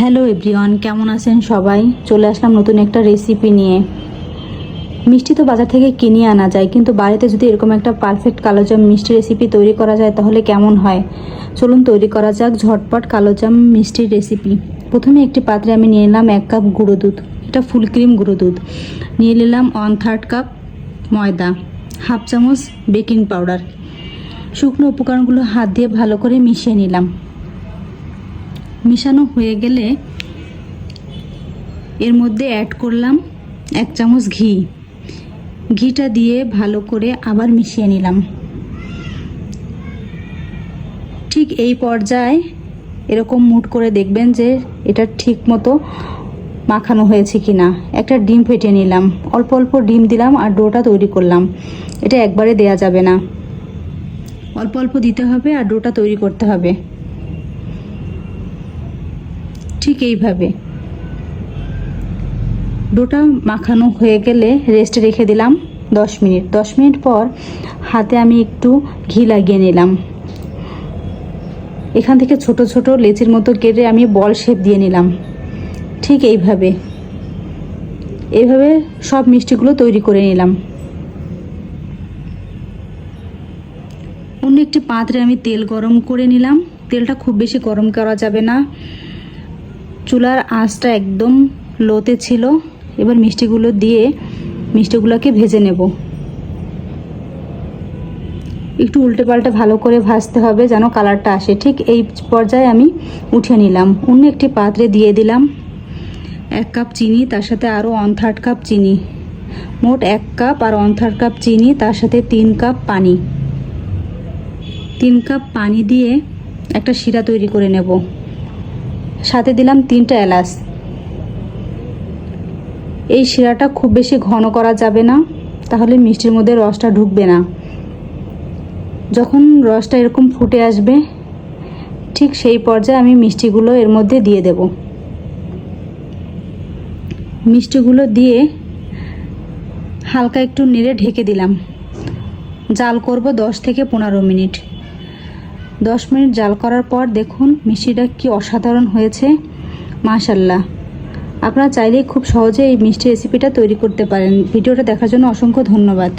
Hello everyone কেমন আছেন সবাই? চলে আসলাম নতুন একটা রেসিপি নিয়ে। মিষ্টি তো বাজার থেকে কিনে আনা যায়, কিন্তু বাড়িতে যদি এরকম একটা পারফেক্ট কালোজাম মিষ্টি রেসিপি তৈরি করা যায়, তাহলে কেমন হয়? চলুন তৈরি করা যাক ঝটপট কালোজাম মিষ্টির রেসিপি প্রথমে একটি পাত্রে আমি নিয়ে নিলাম এক কাপ গুঁড়ো দুধ। এটা ফুল ক্রিম গুঁড়ো দুধ। নিয়ে নিলাম ওয়ান থার্ড কাপ ময়দা হাফ চামচ বেকিং পাউডার শুকনো উপকরণগুলো হাত দিয়ে ভালো করে মিশিয়ে নিলাম। মিশানো হয়ে গেলে এর মধ্যে অ্যাড করলাম এক চামচ ঘি। ঘিটা দিয়ে ভালো করে আবার মিশিয়ে নিলাম। ঠিক এই পর্যায়ে এরকম মুট করে দেখবেন যে এটা ঠিক মতো মাখানো হয়েছে কি না একটা ডিম ফেটে নিলাম। অল্প অল্প ডিম দিলাম আর ডোটা তৈরি করলাম। এটা একবারে দেয়া যাবে না। অল্প অল্প দিতে হবে আর ডোটা তৈরি করতে হবে। ঠিক এইভাবে। ডোটা মাখানো হয়ে গেলে রেস্টে রেখে দিলাম দশ মিনিট। দশ মিনিট পর হাতে আমি একটু ঘি লাগিয়ে নিলাম। এখান থেকে ছোট ছোট লেচির মতো কেটে আমি বল শেপ দিয়ে নিলাম। ঠিক এইভাবে। এইভাবে সব মিষ্টিগুলো তৈরি করে নিলাম। অন্য একটি পাত্রে আমি তেল গরম করে নিলাম। তেলটা খুব বেশি গরম করা যাবে না। চুলার আঁচটা একদম লোতে ছিল। এবার মিষ্টিগুলো দিয়ে মিষ্টিগুলোকে ভেজে নেব। একটু উল্টে পাল্টে ভালো করে ভাজতে হবে যেন কালারটা আসে। ঠিক এই পর্যায়ে আমি উঠিয়ে নিলাম। অন্য একটি পাত্রে দিয়ে দিলাম এক কাপ চিনি, তার সাথে আরও ওয়ান থার্ড কাপ চিনি। মোট এক কাপ আর ওয়ান থার্ড কাপ চিনি, তার সাথে তিন কাপ পানি। তিন কাপ পানি দিয়ে একটা শিরা তৈরি করে নেব। সাথে দিলাম তিনটা এলাচ। এই শিরাটা খুব বেশি ঘন করা যাবে না, তাহলে মিষ্টির মধ্যে রসটা ঢুকবে না। যখন রসটা এরকম ফুটে আসবে, ঠিক সেই পর্যায়ে আমি মিষ্টিগুলো এর মধ্যে দিয়ে দেব। মিষ্টিগুলো দিয়ে হালকা একটু নেড়ে ঢেকে দিলাম। জাল করব দশ থেকে পনেরো মিনিট। দশ মিনিট জাল করার পর দেখুন মিষ্টিটা কি অসাধারণ হয়েছে। মাশাল্লাহ আপনারা চাইলেই খুব সহজে এই মিষ্টি রেসিপিটা তৈরি করতে পারেন। ভিডিওটা দেখার জন্য অসংখ্য ধন্যবাদ।